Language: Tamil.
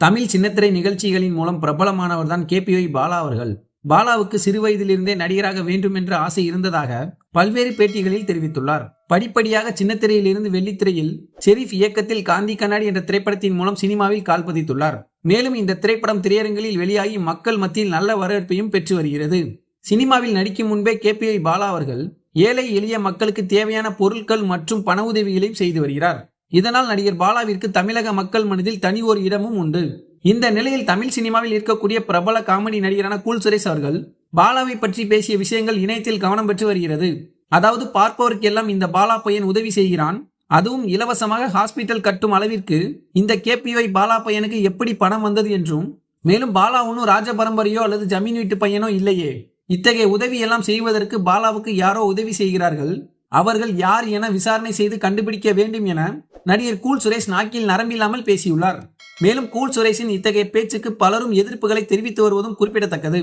தமிழ் சின்னத்திரை நிகழ்ச்சிகளின் மூலம் பிரபலமானவர் தான் கேபிஒய் பாலா அவர்கள். பாலாவுக்கு சிறுவயதிலிருந்தே நடிகராக வேண்டும் என்ற ஆசை இருந்ததாக பல்வேறு பேட்டிகளில் தெரிவித்துள்ளார். படிப்படியாக சின்னத்திரையிலிருந்து வெள்ளித்திரையில் ஷெரீப் இயக்கத்தில் காந்தி கண்ணாடி என்ற திரைப்படத்தின் மூலம் சினிமாவில் கால் பதித்துள்ளார். மேலும் இந்த திரைப்படம் திரையரங்கில் வெளியாகி மக்கள் மத்தியில் நல்ல வரவேற்பையும் பெற்று வருகிறது. சினிமாவில் நடிக்கும் முன்பே கேபிஐ பாலா அவர்கள் ஏழை எளிய மக்களுக்கு தேவையான பொருட்கள் மற்றும் பண உதவிகளையும் செய்து வருகிறார். இதனால் நடிகர் பாலாவிற்கு தமிழக மக்கள் மனதில் தனி ஒரு இடமும் உண்டு. இந்த நிலையில் தமிழ் சினிமாவில் இருக்கக்கூடிய பிரபல காமெடி நடிகரான கூல் சுரேஷ் அவர்கள் பாலாவை பற்றி பேசிய விஷயங்கள் இணையத்தில் கவனம் பெற்று வருகிறது. அதாவது பார்ப்பவருக்கெல்லாம் இந்த பாலா பையன் உதவி செய்கிறான். அதுவும் இலவசமாக ஹாஸ்பிட்டல் கட்டும் அளவிற்கு இந்த கேபிஒய் பாலா பையனுக்கு எப்படி பணம் வந்தது என்றும் மேலும் பாலா ஒன்றும் ராஜ பரம்பரையோ அல்லது ஜமீன் வீட்டு பையனோ இல்லையே. இத்தகைய உதவி எல்லாம் செய்வதற்கு பாலாவுக்கு யாரோ உதவி செய்கிறார்கள். அவர்கள் யார் என விசாரணை செய்து கண்டுபிடிக்க வேண்டும் என நடிகர் கூல் சுரேஷ் நாக்கில் நரம்பில்லாமல் பேசியுள்ளார். மேலும் கூல் சுரேஷின் இத்தகைய பேச்சுக்கு பலரும் எதிர்ப்புகளை தெரிவித்து வருவதும் குறிப்பிடத்தக்கது.